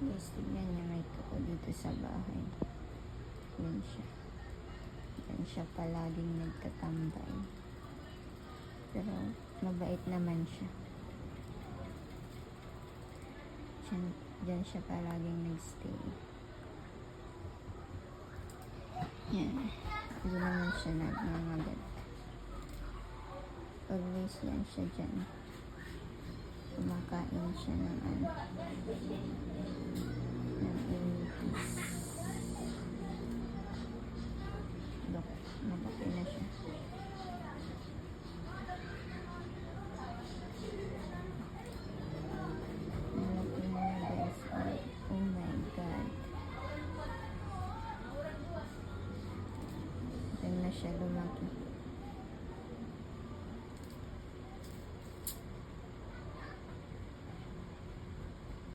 Guys, tignan niya may kuko dito sa bahay. Yan siya. Yan siya palaging nagtatambay. Pero mabait naman siya. Diyan, diyan siya palaging nagstay. Yan. Hindi naman siya nagmamagat. Always yan siya dyan. Kumakain siya ng ano. Malaki na siya. Malaki na. Oh, my God. Diyan na lumaki.